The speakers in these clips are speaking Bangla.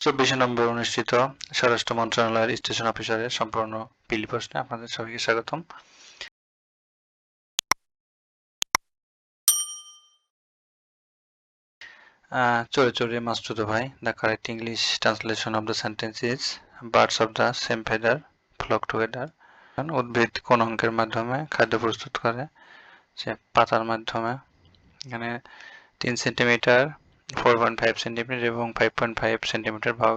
চব্বিশে নম্বর অনুষ্ঠিত স্বরাষ্ট্র মন্ত্রণালয়ের স্টেশন অফিসারের সম্পূর্ণ বিলি প্রশ্নে আপনাদের সবাইকে স্বাগতম। চোরে চোরে মাস্তুতো ভাই the correct English translation of the sentence is birds of the same feather flock together উদ্ভিদ কোন অঙ্কের মাধ্যমে খাদ্য প্রস্তুত করে, সে পাতার মাধ্যমে, এখানে তিন centimetre four point five centimetre এবং ফাইভ পয়েন্ট ফাইভ সেন্টিমিটার ভাব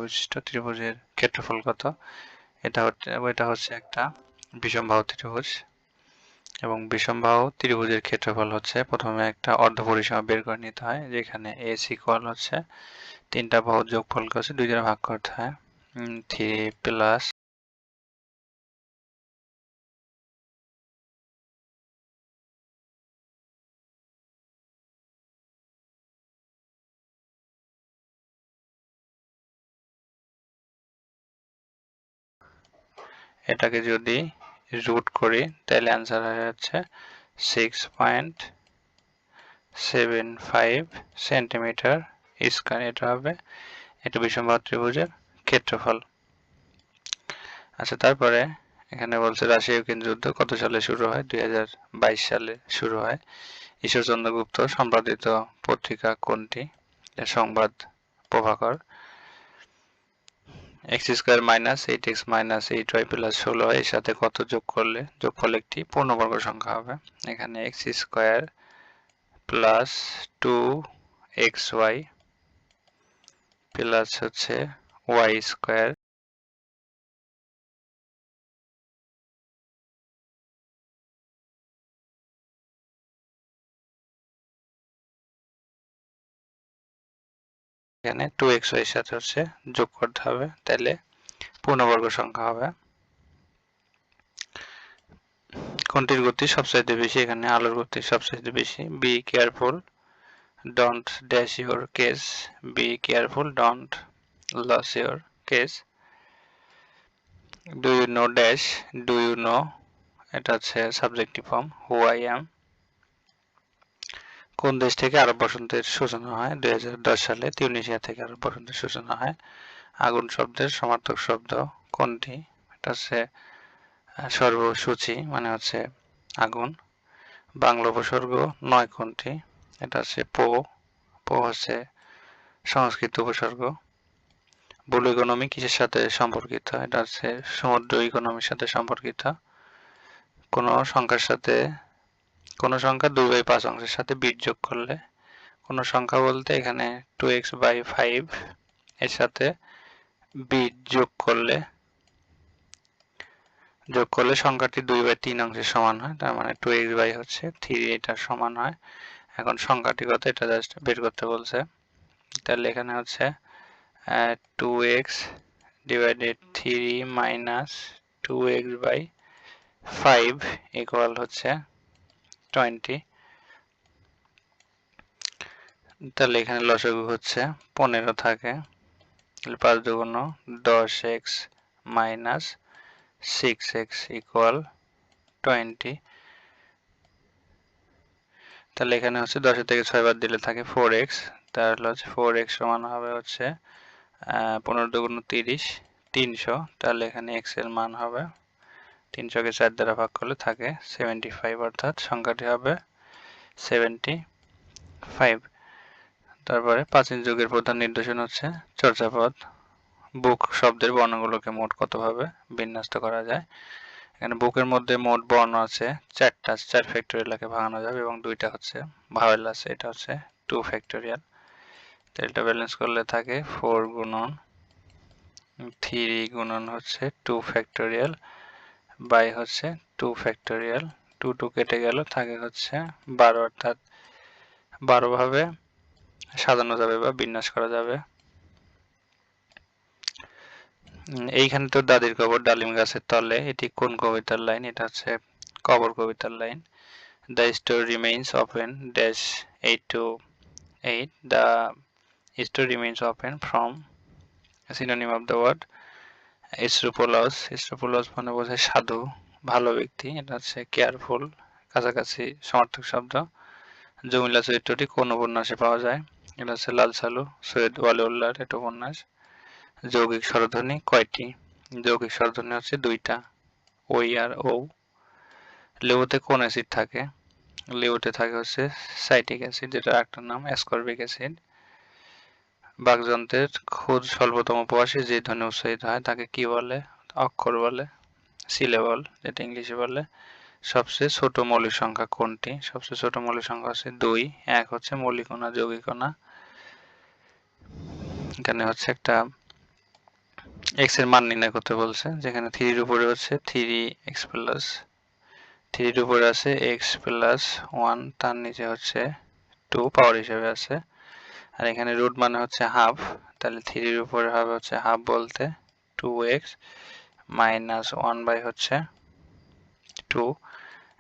ত্রিভুজের ক্ষেত্রফল কত? এটা হচ্ছে এটা হচ্ছে একটা বিষমবাহু ত্রিভুজ এবং বিষমবাহু ত্রিভুজের ক্ষেত্রফল হচ্ছে প্রথমে একটা অর্ধ পরিসীমা বের করে নিতে হয়, যেখানে এস ইকুয়াল হচ্ছে তিনটা বাহুর যোগফলকে হচ্ছে দুই দ্বারা ভাগ করতে হয় থ্রি প্লাস এটাকে যদি রুট করি, তাহলে অ্যান্সার হয়ে যাচ্ছে six point seven five centimetre square এটা হবে, এটা বিষমবাহু ত্রিভুজের ক্ষেত্রফল। আচ্ছা তারপরে এখানে বলছে রাশিয়া ইউক্রেন যুদ্ধ কত সালে শুরু হয়? দুই হাজার বাইশ সালে শুরু হয়। ঈশ্বরচন্দ্র গুপ্ত সম্পাদিত পত্রিকা কোনটি? সংবাদ Prabhakar. X square minus eight X minus eight Y plus ষোলো, এর সাথে কত যোগ করলে? যোগফল একটি পূর্ণবর্গ সংখ্যা হবে। এখানে X square plus two X Y plus হচ্ছে ওয়াই স্কোয়ার এখানে টু এক্সের সাথে হচ্ছে যোগ করতে হবে। তাহলে পূর্ণবর্গ সংখ্যা হবে। কোনটির গতি সবচাইতে বেশি? এখানে আলোর গতি সবচাইতে বেশি। Be careful don't dash your case be careful don't lose your case do you know dash do you know এটা হচ্ছে subjective form who I am কোন দেশ থেকে আরব বসন্তের সূচনা হয়? দু হাজার দশ সালে তিউনিসিয়া থেকে আরব বসন্তের সূচনা হয়। আগুন শব্দের সমার্থক শব্দ কোনটি? এটা হচ্ছে সর্বসূচি মানে হচ্ছে আগুন। বাংলা উপসর্গ নয় কোনটি? এটা হচ্ছে পো। পো হচ্ছে সংস্কৃত উপসর্গ। বুল ইকোনমি কিসের সাথে সম্পর্কিত? এটা হচ্ছে সমুদ্র ইকোনমির সাথে সম্পর্কিত। কোনো সংখ্যার সাথে কোনো সংখ্যা দুই বাই পাঁচ অংশের সাথে বিট যোগ করলে, কোনো সংখ্যা বলতে এখানে টু এক্স বাই ফাইভ এর সাথে বিট যোগ করলে যোগ করলে সংখ্যাটি দুই বাই তিন অংশের সমান হয়, তার মানে টু এক্স বাই হচ্ছে থ্রি এটার সমান হয়। এখন সংখ্যাটি কত এটা জাস্ট বের করতে বলছে। তাহলে এখানে হচ্ছে two X divided three minus two X by five equal হচ্ছে টোয়েন্টি তাহলে এখানে লসাগু হচ্ছে পনেরো থাকে। তাহলে পাঁচ দুগুণ দশ X minus six X equal twenty তাহলে এখানে হচ্ছে দশের থেকে ছয় বার দিলে থাকে ফোর এক্স। তাহলে হচ্ছে ফোর সমান হবে হচ্ছে পনেরো দুগুণ তিরিশ, তিনশো। তাহলে এখানে এক্সের মান হবে তিনশোকে চার দ্বারা ভাগ করলে থাকে সেভেন্টি ফাইভ অর্থাৎ সংখ্যাটি হবে সেভেন্টি ফাইভ তারপরে প্রাচীন যুগের প্রধান নির্দেশন হচ্ছে চর্যাপদ। বুক শব্দের বর্ণগুলোকে মোট কতভাবে বিন্যস্ত করা যায়? এখানে বুকের মধ্যে মোট বর্ণ আছে, চারটা, চার ফ্যাক্টোরিয়ালকে ভাঙানো যাবে এবং দুইটা হচ্ছে ভাওয়েল আছে এটা হচ্ছে টু ফ্যাক্টোরিয়াল তো এটা ব্যালেন্স করলে থাকে ফোর গুণন থ্রি গুণন হচ্ছে টু ফ্যাক্টোরিয়াল বাই হচ্ছে টু ফ্যাক্টোরিয়াল টু টু কেটে গেল, থাকে হচ্ছে বারো, অর্থাৎ বারোভাবে সাজানো যাবে বা বিন্যাস করা যাবে। এইখানে তো দাদির কবর, ডালিম গাছের তলে, এটি কোন কবিতার লাইন? এটা হচ্ছে কবর কবিতার line. The store remains open dash eight two eight the store remains open from synonym of the word scrupulous scrupulous মানে বোঝায় সাধু, ভালো ব্যক্তি, এটা হচ্ছে কেয়ারফুল কাছাকাছি, সমর্থক শব্দ। জমিলা চরিত্রটি কোন উপন্যাসে পাওয়া যায়? এটা হচ্ছে লাল সালু, সৈয়দ ওয়ালিউল্লাহর এটা উপন্যাস। যৌগিক স্বরধ্বনি কয়টি? যৌগিক স্বরধ্বনি হচ্ছে দুইটা ওই আর ও। লেবুতে কোন অ্যাসিড থাকে? লেবুতে থাকে হচ্ছে সাইটিক অ্যাসিড, যেটা একটা নাম অ্যাসকর্বিক অ্যাসিড বাকযন্ত্রের খুদ স্বল্পতম প্রবাসী যে ধ্বনি উৎসাহিত হয়, তাকে কি বলে? অক্ষর বলে সিলেবল যেটা ইংলিশে বলে। সবচেয়ে ছোট মৌলিক সংখ্যা কোনটি? সবচেয়ে ছোট মৌলিক সংখ্যা হচ্ছে দুই। এক হচ্ছে মৌলিক কণা, যৌগিক কণা। এখানে হচ্ছে একটা এক্সের মান নির্ণয় করতে বলছে, যেখানে থ্রির উপরে হচ্ছে থ্রি এক্স প্লাস থ্রির উপরে আছে এক্স প্লাস ওয়ান তার নিচে হচ্ছে টু পাওয়ার হিসেবে আছে। আর এখানে রুট মানে হচ্ছে হাফ তাহলে থ্রির উপরে হবে হচ্ছে হাফ বলতে two X minus one by হচ্ছে টু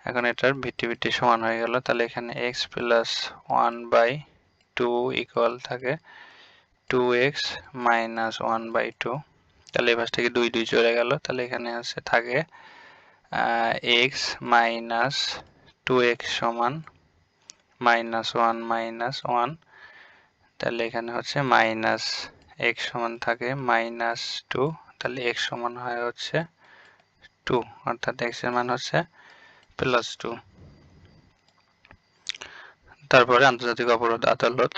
এখন এটার ভিত্তি ভিত্তি সমান হয়ে গেল, তাহলে এখানে X plus one by two equal থাকে two X minus one by two তাহলে এবার থেকে দুই দুই চলে গেল, তাহলে এখানে আছে থাকে এক্স মাইনাস টু এক্স সমান মাইনাস ওয়ান মাইনাস ওয়ান তাহলে এখানে হচ্ছে মাইনাস এক্স সমান থাকে মাইনাস টু তাহলে এক্স সমান হয় হচ্ছে টু অর্থাৎ এক্সের মান হচ্ছে প্লাস টু তারপরে আন্তর্জাতিক অপরাধ আদালত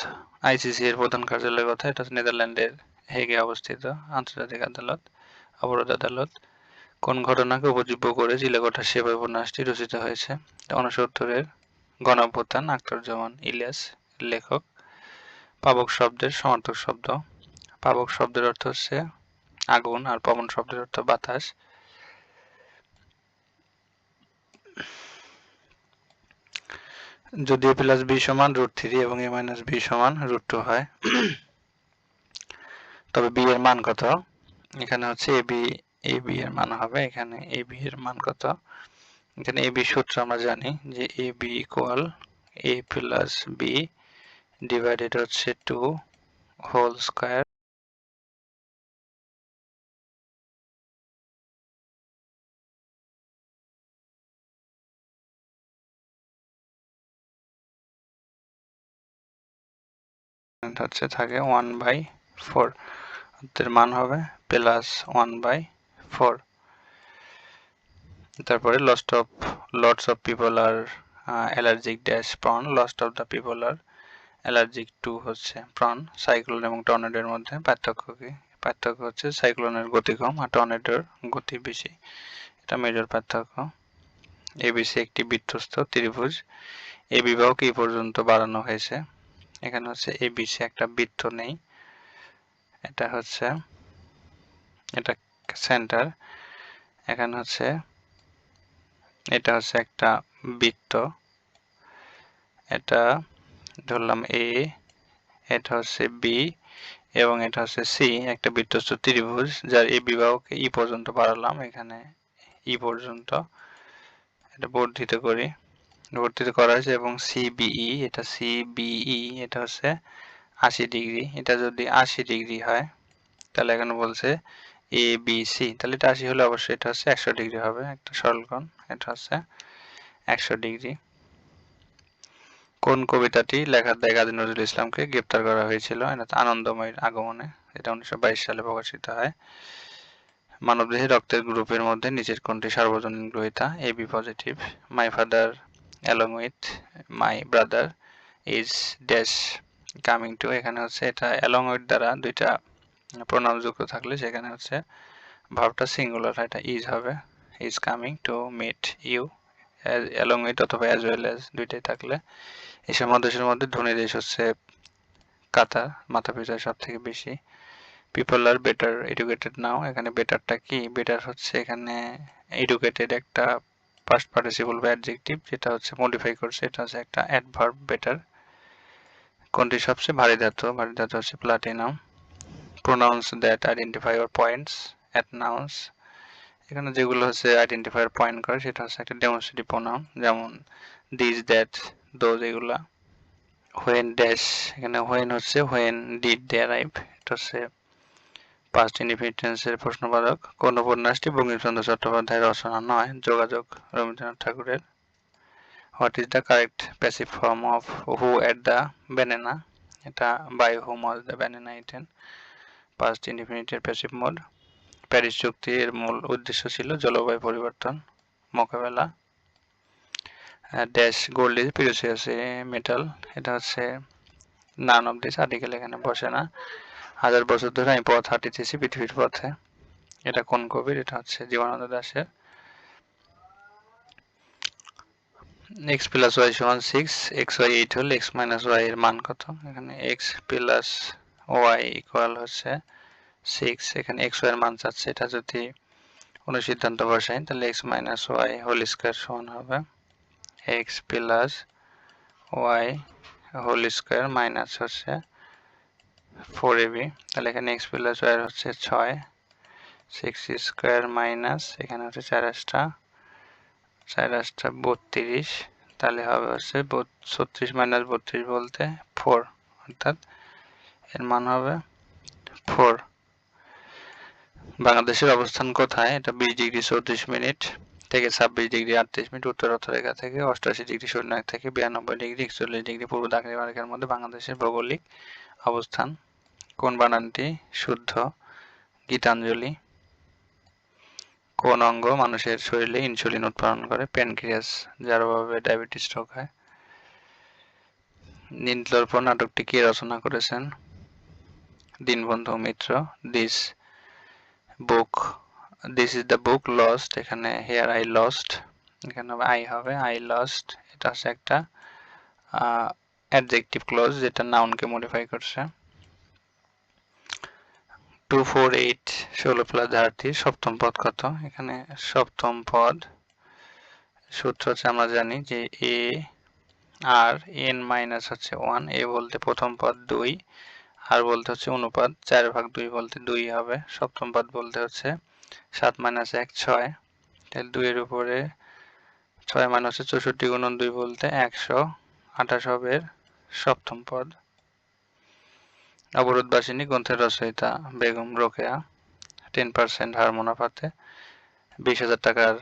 আইসিসি এর প্রধান কার্যালয় কথা, এটা হচ্ছে নেদারল্যান্ডের হেগে অবস্থিত আন্তর্জাতিক আদালত অপরাধ আদালত। কোন ঘটনাকে উপজীব্য করে চিলেকোঠা সেবা উপন্যাসটি রচিত হয়েছে? উনসত্তরের গণঅভ্যুত্থান আখতারুজ্জামান ইলিয়াস, লেখক। পাবক শব্দের সমার্থক শব্দ। পাবক শব্দের অর্থ হচ্ছে আগুন আর পবন শব্দের অর্থ বাতাস। যদি এ প্লাস বি সমান রুট থ্রি এবং এ মাইনাস বি সমান রুট টু হয়, তবে বি এর মান কত? এখানে হচ্ছে এ বি এ বি এর মান হবে। এখানে এ বি এর মান কত? এখানে এ বি সূত্র আমরা জানি যে A B equal A plus B divided হচ্ছে টু হোল স্কোয়ার হচ্ছে থাকে ওয়ান বাই ফোর এর মান হবে প্লাস ওয়ান বাই ফোর তারপরে lost of lots of people are allergic dash prawn lost of the people are allergic to হচ্ছে প্রন সাইক্লোন এবং টর্নেডোর মধ্যে পার্থক্য কি? পার্থক্য হচ্ছে সাইক্লোনের গতি কম আর টর্নেডোর গতি বেশি। এটা মেজর পার্থক্য। এবিসি একটি বৃত্তস্থ ত্রিভুজ। এ বিবাহ কি পর্যন্ত বাড়ানো হয়েছে। এখানে হচ্ছে এবিসি একটা বৃত্ত নেই। এটা হচ্ছে, এটা সেন্টার। এখানে হচ্ছে, এটা হচ্ছে একটা বৃত্ত। এটা ধরলাম এ এটা হচ্ছে বি এবং এটা হচ্ছে সি একটা বৃত্তস্থ ত্রিভুজ যার এই বিবাহকে ই পর্যন্ত বাড়ালাম, এখানে ই পর্যন্ত। এটা বর্ধিত করি। বর্ধিত করা হয়েছে এবং সি সিবিই এটা সি সিবিই এটা হচ্ছে আশি ডিগ্রি। এটা যদি আশি ডিগ্রি হয়, তাহলে এখানে বলছে এ বি সি তাহলে এটা আশি হলে অবশ্যই এটা হচ্ছে একশো ডিগ্রি হবে, একটা সরলকোণ, এটা হচ্ছে একশো ডিগ্রি। কোন কবিতাটি লেখার দায় কাজী নজরুল ইসলামকে গ্রেপ্তার করা হয়েছিল? আনন্দময়ের আগমনে। এটা উনিশশো বাইশ সালে প্রকাশিত হয়। মানবদেহে রক্তের গ্রুপের মধ্যে নিচের কোনটি সার্বজনীন গ্রহিতা? A B positive my father along with my brother is dash coming to এখানে হচ্ছে এটা অ্যালং উইথ দ্বারা দুইটা প্রণাম যুক্ত থাকলে সেখানে হচ্ছে ভাবটা সিঙ্গুলার এটা ইজ হবে। Is coming to meet you along with অথবা অ্যাজ ওয়েল অ্যাজ দুইটাই থাকলে, এসব দেশের মধ্যে ধনী দেশ হচ্ছে কাতার, মাথা পিছায় সব থেকে বেশি। People are better educated now এখানে বেটারটা কি? বেটার হচ্ছে এখানে এডুকেটেড একটা পাস্ট পার্টিসিপল বা অ্যাডজেক্টিভ যেটা হচ্ছে মডিফাই করছে, এটা হচ্ছে একটা অ্যাডভার্ব বেটার কোনটি সবচেয়ে ভারী ধাতু? ভারী ধাতু হচ্ছে platinum pronouns that identify or points at nouns এখানে যেগুলো হচ্ছে আইডেন্টিফায়ার পয়েন্ট করে, সেটা হচ্ছে একটা ডেমোস্ট্রেটিভ প্রোনাউন যেমন দিস দ্যাট দোজ এগুলা। হোয়েন ড্যাশ এখানে হোয়েন হচ্ছে হোয়েন ডিড দে অ্যারাইভ এটা হচ্ছে পাস্ট ইন্ডিপেন্ডেন্সের প্রশ্নবাদক। কোন উপন্যাসটি বঙ্কিমচন্দ্র চট্টোপাধ্যায়ের রচনা নয়, যোগাযোগ রবীন্দ্রনাথ ঠাকুরের। What is the correct passive form of who ate the banana এটা by whom was the banana eaten past ইনডিফিনিটের passive mode Paris চুক্তির মূল উদ্দেশ্য ছিল জলবায়ু পরিবর্তন, মোকাবেলা। Dash gold is precious metal. এটা হচ্ছে নান অফ দিস, আর্টিকেল এখানে বসে না। হাজার বছর ধরে আমি পথ হাঁটিতেছি পৃথিবীর পথে। এটা কোন কবির এটা হচ্ছে জীবনানন্দ দাসের এক্স প্লাস ওয়াই সমান সিক্স এক্স ওয়াই এইট হলে এক্স মাইনাস ওয়াই এর মান কত? এখানে এক্স প্লাস ওয়াই ইকুয়াল হচ্ছে সিক্স এখানে এক্স ওয়াই এর মান চাচ্ছে। এটা যদি কোনো সিদ্ধান্ত বসাই, তাহলে X minus Y whole square সমান হবে। X plus Y whole square minus হচ্ছে ফোর এবি তাহলে এখানে এক্স প্লাস ওয়াই হচ্ছে ছয়। সিক্স স্কোয়ার মাইনাস এখানে হচ্ছে চার আসটা চার আসটা বত্রিশ। তাহলে হবে হচ্ছে ছত্রিশ মাইনাস বত্রিশ বলতে ফোর অর্থাৎ এর মান হবে ফোর বাংলাদেশের অবস্থান কোথায়? এটা বিশ ডিগ্রি চৌত্রিশ মিনিট থেকে ছাব্বিশ ডিগ্রি আটত্রিশ মিনিট উত্তর অথরেখা থেকে অষ্টাশি ডিগ্রি শূন্যাক থেকে, বিরানব্বই ডিগ্রি একচল্লিশ ডিগ্রি পূর্ব দাক্ষিণারেখার মধ্যে বাংলাদেশের ভৌগোলিক অবস্থান। কোন বানানটি শুদ্ধ? গীতাঞ্জলি। কোন অঙ্গ মানুষের শরীরে ইনসুলিন উৎপাদন করে? প্যানক্রিয়াস, যার অভাবে ডায়াবেটিস রোগ হয়। নীলদর্পণ নাটকটি কে রচনা করেছেন? Dinabandhu Mitra, this book this is the book lost এখানে হেয়ার আই লস্ট এখানে আই হবে আই লস্ট এটা হচ্ছে একটা অ্যাডজেক্টিভ ক্লোজ যেটা নাউনকে মডিফাই করছে। টু ফোর এইট ষোলো প্লাস ধারটি সপ্তম পদ কত? এখানে সপ্তম পদ। সূত্র হচ্ছে আমরা জানি যে এ আর এন মাইনাস হচ্ছে ওয়ান এ বলতে প্রথম পদ দুই। আর বলতে হচ্ছে অনুপাত, চার ভাগ দুই বলতে দুই হবে, সপ্তম পদ বলতে হচ্ছে সাত মাইনাস এক ছয়, তাহলে দুইয়ের উপরে ছয় মাইনাস চৌষট্টি গুণন দুই বলতে একশো, আঠাশ হবে সপ্তম পদ। অবরোধবাসিনী গ্রন্থের রচয়িতা বেগম রোকেয়া টেন পার্সেন্ট হার মুনাফাতে বিশ হাজার টাকার,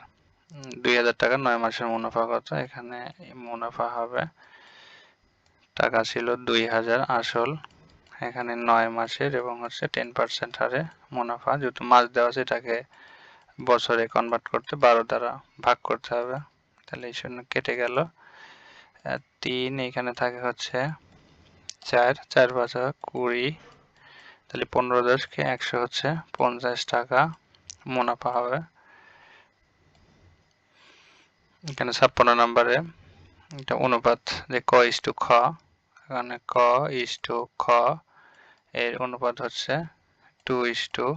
দুই হাজার টাকার নয় মাসের মুনাফা কত? এখানে মুনাফা হবে, টাকা ছিল দুই হাজার আসল এখানে নয় মাসের এবং হচ্ছে টেন পার্সেন্ট হারে মুনাফা। যেহেতু মাস দেওয়া আছে, এটাকে বছরে কনভার্ট করতে বারো দ্বারা ভাগ করতে হবে। তাহলে এই শূন্য কেটে গেল। তিন, এখানে থাকে হচ্ছে চার চার পাঁচ কুড়ি। তাহলে পনেরো দশকে একশো হচ্ছে পঞ্চাশ টাকা মুনাফা হবে। এখানে ছাপ্পান্ন নম্বরে এটা অনুপাত যে ক ইস টু খ। এখানে ক ইস টু খ এর অনুপাত হচ্ছে টু ইস টু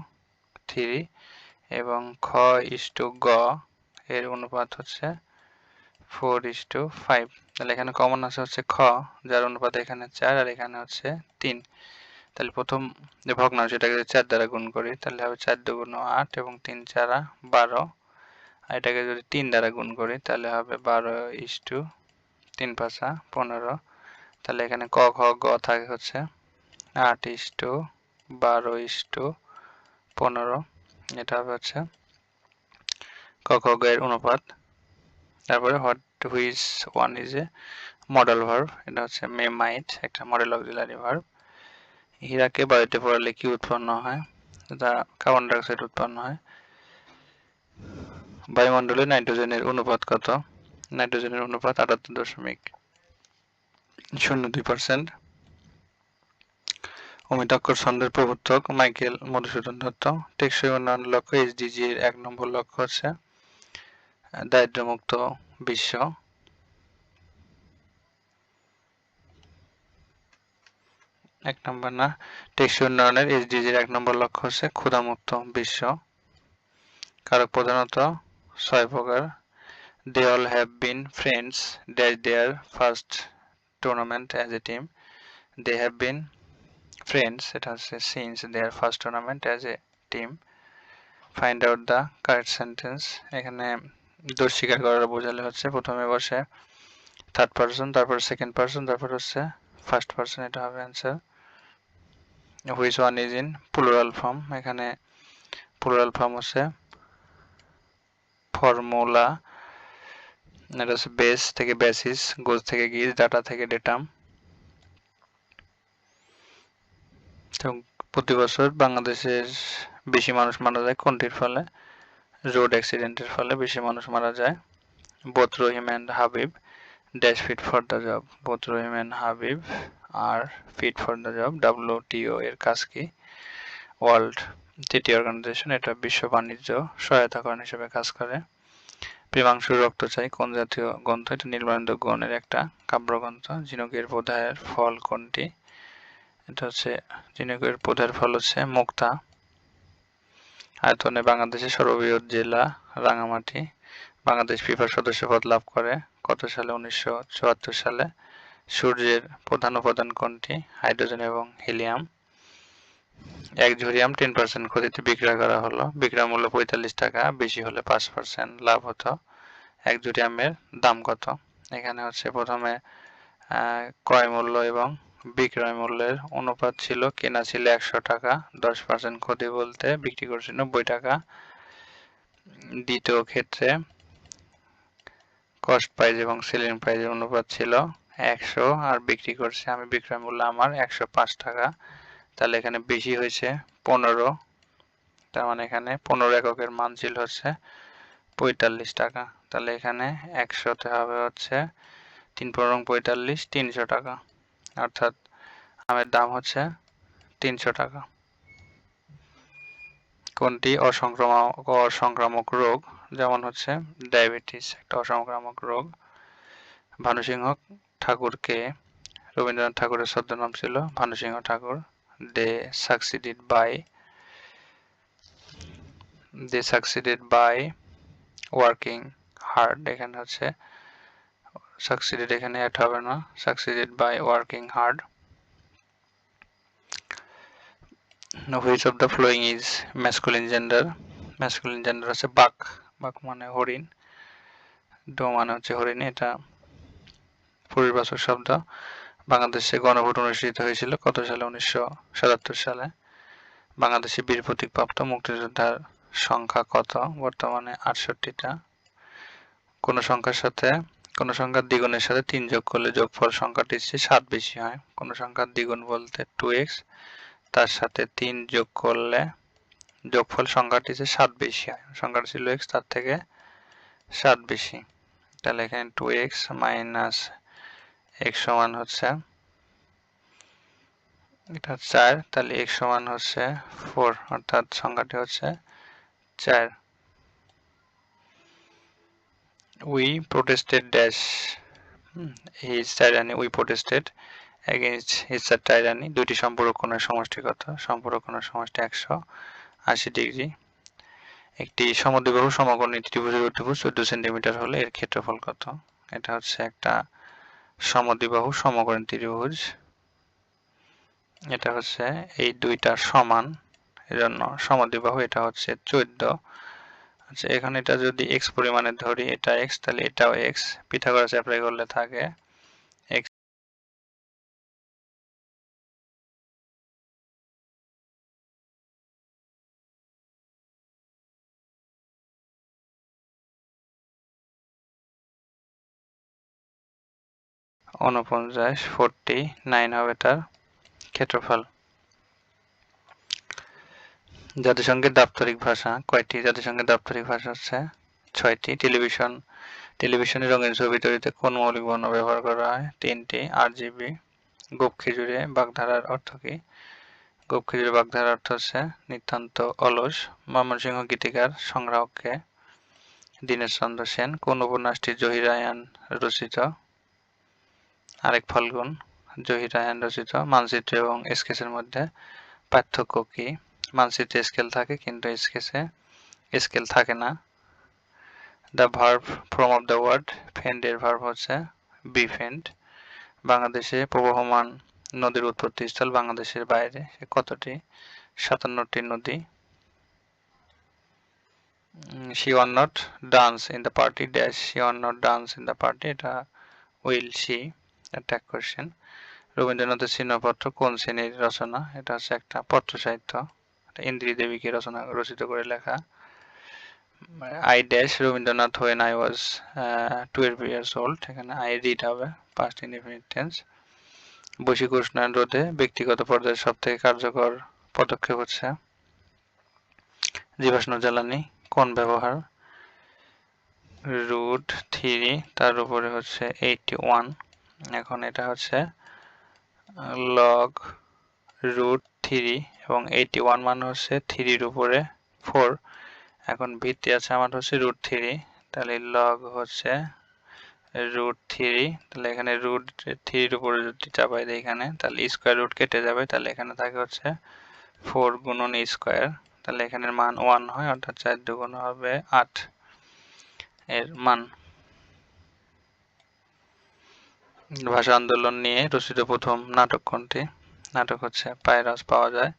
থ্রি এবং খ ইস টু গ, এর অনুপাত হচ্ছে ফোর ইস টু ফাইভ তাহলে এখানে কমন আছে হচ্ছে খ, যার অনুপাত এখানে চার আর এখানে হচ্ছে তিন। তাহলে প্রথম যে ভগ্নাংশ এটাকে যদি চার দ্বারা গুণ করি, তাহলে হবে চার দুগুণ আট এবং তিন চারা বারো। আর এটাকে যদি তিন দ্বারা গুণ করি, তাহলে হবে বারো ইস টু তিন পাঁচা পনেরো। তাহলে এখানে ক, খ, গ থাকে হচ্ছে আট ইস টু, বারো ইস টু, পনেরো, এটা হবে হচ্ছে ক খ গ এর অনুপাত। তারপরে what which one is a modal verb এটা হচ্ছে মে মাইট একটা মডেল অক্সিলারি ভার্ব হীরাকে বায়ুতে পড়ালে কি উৎপন্ন হয়? তা কার্বন ডাইঅক্সাইড উৎপন্ন হয়। বায়ুমণ্ডলে নাইট্রোজেনের অনুপাত কত? নাইট্রোজেনের অনুপাত আটাত্তর দশমিক শূন্য দুই পার্সেন্ট অমিতাক্ষর ছন্দের প্রবর্তক মাইকেল মধুসূদন দত্ত। টেকসই উন্নয়ন লক্ষ্য এসডিজি এর এক নম্বর লক্ষ্য হচ্ছে দারিদ্র্যমুক্ত বিশ্ব। এক নম্বর না, টেকসই উন্নয়নের এসডিজির এক নম্বর লক্ষ্য হচ্ছে, ক্ষুধামুক্ত বিশ্ব। কারক প্রধানত, ছয় প্রকার। They all have been friends dash their first tournament as a team they have been friends এটা হচ্ছে since their first tournament as a team find out the correct sentence এখানে দোষ স্বীকার করার বোঝালে হচ্ছে প্রথমে বসে থার্ড পার্সন তারপর সেকেন্ড পার্সন তারপর হচ্ছে ফার্স্ট পার্সন এটা হবে answer which one is in plural form এখানে প্লুরাল ফর্ম হচ্ছে ফর্মুলা এটা হচ্ছে বেস থেকে বেসিস গোজ থেকে গিজ ডাটা থেকে ডেটাম তো প্রতি বছর বাংলাদেশের বেশি মানুষ মারা যায় কোনটির ফলে? রোড অ্যাক্সিডেন্টের ফলে বেশি মানুষ মারা যায়। Both Rahim and Habib, dash fit for the job. Both Rahim and Habib are fit for the job WTO এর কাজ কি? ওয়ার্ল্ড ট্রিটি অর্গানাইজেশন, এটা বিশ্ব বাণিজ্য সহায়তাকরণ হিসেবে কাজ করে। প্রেমাংশুর রক্ত চাই কোন জাতীয় গ্রন্থ? এটা নীলমানন্দ গণের একটা কাব্যগ্রন্থ। ঝিনুকের বোধায়ের ফল কোনটি? এটা হচ্ছে ঝিনুকের বোধায়ের ফল হচ্ছে মুক্তা। আয়তনে বাংলাদেশের সর্ববৃহৎ জেলা রাঙামাটি। বাংলাদেশ ফিফার সদস্যপদ লাভ করে। কত সালে? উনিশশো সালে। সূর্যের প্রধান উপাদান কোনটি? হাইড্রোজেন এবং হিলিয়াম। এক ঝুরিয়াম টেন পার্সেন্ট ক্ষতিতে বিক্রয় করা হলো। বিক্রয় মূল্য পঁয়তাল্লিশ টাকা, বেশি হলে পাঁচ পার্সেন্ট লাভ হতো। এক ঝুরিয়ামের দাম কত? এখানে হচ্ছে প্রথমে ক্রয় মূল্য এবং বিক্রয় মূল্যের অনুপাত ছিল, কেনা ছিল একশো টাকা, দশ পার্সেন্ট ক্ষতি বলতে বিক্রি করছে নব্বই টাকা। দ্বিতীয় ক্ষেত্রে কস্ট প্রাইস এবং সেলিং প্রাইসের অনুপাত ছিল একশো, আর বিক্রি করছে আমি বিক্রয় মূল্য আমার একশো পাঁচ টাকা। তাহলে এখানে বেশি হয়েছে পনেরো, তার মানে এখানে পনেরো এককের মান ছিল হচ্ছে পঁয়তাল্লিশ টাকা। তাহলে এখানে একশোতে হবে হচ্ছে তিন পনেরো পঁয়তাল্লিশ, তিনশো টাকা। অর্থাৎ আমের দাম হচ্ছে তিনশো টাকা। কোনটি? অসংক্রামক অসংক্রামক রোগ, যেমন হচ্ছে ডায়াবেটিস, একটা অসংক্রামক রোগ। ভানুসিংহ ঠাকুরকে, রবীন্দ্রনাথ ঠাকুরের ছদ্মনাম ছিল Bhanusingha Thakur they succeeded by they succeeded by working hard এখানে হচ্ছে সাকসিডেড এখানে অ্যাড হবে না। Succeeded by working hard which of the following is masculine gender masculine gender হচ্ছে বাক। বাক মানে হরিণ। ডো মানে হচ্ছে হরিণ। এটা পরিবাচক শব্দ। বাংলাদেশে গণভোট অনুষ্ঠিত হয়েছিল কত সালে? উনিশশো সাতাত্তর সালে। বাংলাদেশে বীর প্রতীকপ্রাপ্ত মুক্তিযোদ্ধার সংখ্যা কত? বর্তমানে আটষট্টিটা। কোন সংখ্যার সাথে কোন সংখ্যার দ্বিগুণের সাথে তিন যোগ করলে যোগফল সংখ্যাটি চেয়ে সাত বেশি হয়। কোন সংখ্যার দ্বিগুণ বলতে টু এক্স তার সাথে তিন যোগ করলে যোগফল সংখ্যাটি চেয়ে সাত বেশি হয়। সংখ্যাটা ছিল এক্স তার থেকে সাত বেশি। তাহলে এখানে টু এক্স মাইনাস এক্স সমান হচ্ছে, এটা চার, তাহলে এক্স সমান হচ্ছে ফোর অর্থাৎ সংখ্যাটি হচ্ছে চার। We protested dash his tyranny we protested against his tyranny দুটি সম্পূরক কোণের সমষ্টি কত? সম্পূরক কোণের সমষ্টি একশো আশি ডিগ্রি। একটি সমদ্বিবাহু সমকোণী ত্রিভুজের অতিভুজ চোদ্দ সেন্টিমিটার হলে এর ক্ষেত্রফল কত? এটা হচ্ছে একটা সমদ্বিবাহু সমকোণী ত্রিভুজ। এটা হচ্ছে এই দুইটা সমান, এজন্য সমদ্বিবাহু এটা হচ্ছে চোদ্দ আচ্ছা এখানে এটা যদি এক্স পরিমাণে ধরি, এটা এক্স তাহলে এটাও এক্স পিথাগোরাস অ্যাপ্লাই করলে থাকে এক্স উনপঞ্চাশ ফোরটি নাইন হবে তার ক্ষেত্রফল। জাতিসংঘের দাপ্তরিক ভাষা, কয়টি জাতিসংঘের দাপ্তরিক ভাষা হচ্ছে ছয়টি। টেলিভিশন টেলিভিশনে রঙিন ছবি তৈরিতে কোন মৌলিক বর্ণ ব্যবহার করা হয়? তিনটি। আর জিবি গোপ খিজুরে বাগধারার অর্থ কি? গোপ খিজুরে বাগধারার অর্থ হচ্ছে নিতান্ত অলস, ময়মনসিংহ গীতিকার, সংগ্রাহককে। দীনেশ চন্দ্র সেন, কোন উপন্যাসটি জহিরায়ান রচিত? আরেক ফলগুন জহিরায়ান রচিত, মানচিত্র এবং স্কেচের মধ্যে পার্থক্য কি? মানচিত্রে স্কেল থাকে, কিন্তু স্কেচে স্কেল থাকে না। The verb form of the word fend এর ভার্ভ হচ্ছে বি ফেন্ড বাংলাদেশে প্রবহমান নদীর উৎপত্তিস্থল বাংলাদেশের বাইরে কতটি? সাতান্নটি নদী। she will not dance in the party, dash, she will not dance in the party, এটা will she একটা কোয়েশ্চেন রবীন্দ্রনাথের চিহ্নপত্র কোন শ্রেণির রচনা? এটা হচ্ছে একটা পত্র সাহিত্য ইন্দ্রি দেবীকে রচনা, রচিত করে লেখা। I dash Rabindranath when I was twelve years old এখানে আই রিড হবে পাস্ট ইনডিফিনিট টেন্স বৈশ্বিক উষ্ণায়ন রোধে ব্যক্তিগত পর্যায়ে সব থেকে কার্যকর পদক্ষেপ হচ্ছে জীবাশ্ম জ্বালানি কোন ব্যবহার। রুট থ্রি তার উপরে হচ্ছে এইটটি ওয়ান এখন এটা হচ্ছে লগ রুট থ্রি এবং এইটটি ওয়ান মানে হচ্ছে থ্রির উপরে ফোর এখন ভিত্তি আছে আমার হচ্ছে রুট থ্রি তাহলে লগ হচ্ছে রুট থ্রি তাহলে এখানে রুট থ্রির উপরে যদি চাপাই দিই এখানে, তাহলে স্কোয়ার রুট কেটে যাবে, তাহলে এখানে থাকে হচ্ছে ফোর গুণন স্কোয়ার তাহলে এখানের মান ওয়ান হয়, অর্থাৎ চার দুগুণ হবে আট এর মান। ভাষা আন্দোলন নিয়ে রচিত প্রথম নাটক কোনটি? নাটক হচ্ছে পায়রাস পাওয়া যায়।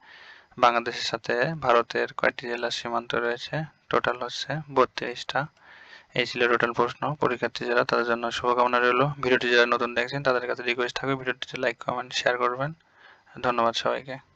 বাংলাদেশের সাথে ভারতের কয়েকটি জেলার সীমান্ত রয়েছে। টোটাল হচ্ছে বত্রিশটা। এই ছিল টোটাল প্রশ্ন। পরীক্ষার্থী যারা, তাদের জন্য শুভকামনা রইল। ভিডিওটি যারা নতুন দেখছেন, তাদের কাছে রিকোয়েস্ট থাকবে। ভিডিওটিতে লাইক কমেন্ট শেয়ার করবেন। ধন্যবাদ সবাইকে।